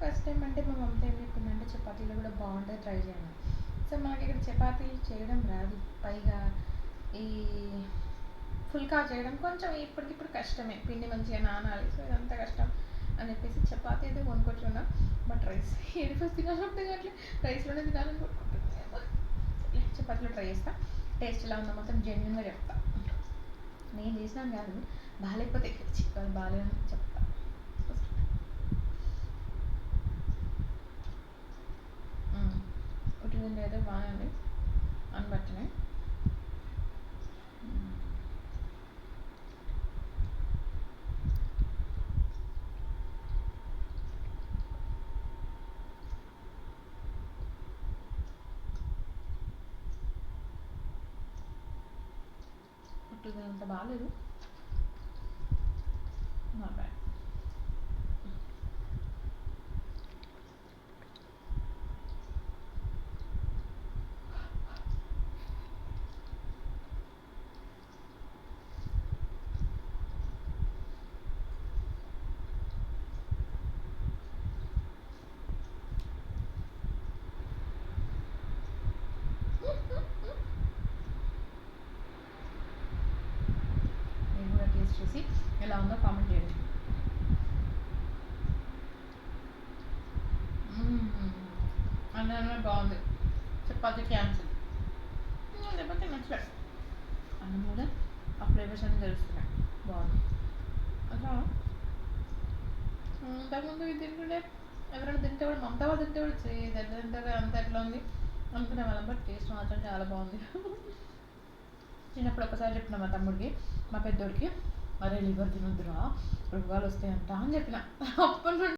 First time అంటే మా మమత ఏం చెప్పిందంటే చపాతీలో కూడా బాగుంటుంది ట్రై చేయండి. సో మనకి ఇక్కడ చపాతీలు చేయడం రాదు. పైగా ఈ ఫుల్కా చేయడం కొంచెం ఇప్పటికిప్పుడు కష్టమే. పిండి మంచిగా నానాలి సో ఇదంతా కష్టం అని చెప్పేసి చపాతీ అయితే కొనుక్కొచ్చున్నాం. బట్ రైస్ ఏడు ఫస్ట్ తినాలంటే అట్లా రైస్లోనే తినాలని కొనుక్కుంటుంది చపాతీలో ట్రై చేస్తా. టేస్ట్ ఎలా ఉందో మొత్తం జెన్యున్గా చెప్తా. నేను చేసినాను కాదు బాగాలేకపోతే చిక్కలు బాగాలేదని చెప్తా ఒకటి రెండు అయితే బాగానే ఉంది అని బాగాలేదు నా బ్యాడ్ నేను కూడా టేస్ట్ చేసి ఎలా ఉందో కామెంట్ చేయండి. అన్నం బాగుంది. చపాతి క్యాన్సిల్. లేకపోతే నచ్చలేదు. అన్నం కూడా ఆ ఫ్లేవర్స్ అన్ని తెలుస్తున్నాయి. బాగుంది. అట్లా? ఇంతకుముందు ఇది తింటుండే. ఎవరైనా తింటే కూడా మమతా వాళ్ళు తింటే కూడా తింటారు అంత ఎట్లా ఉంది? అనుకునే వాళ్ళం బట్ టేస్ట్ మాత్రం చాలా బాగుంది. చిన్నప్పుడు ఒకసారి చెప్పిన మా తమ్ముడికి మా పెద్దోడికి. అరే లివర్ తినొద్దురా రోగాలు వస్తాయంట అని చెప్పిన. అప్పటి నుండి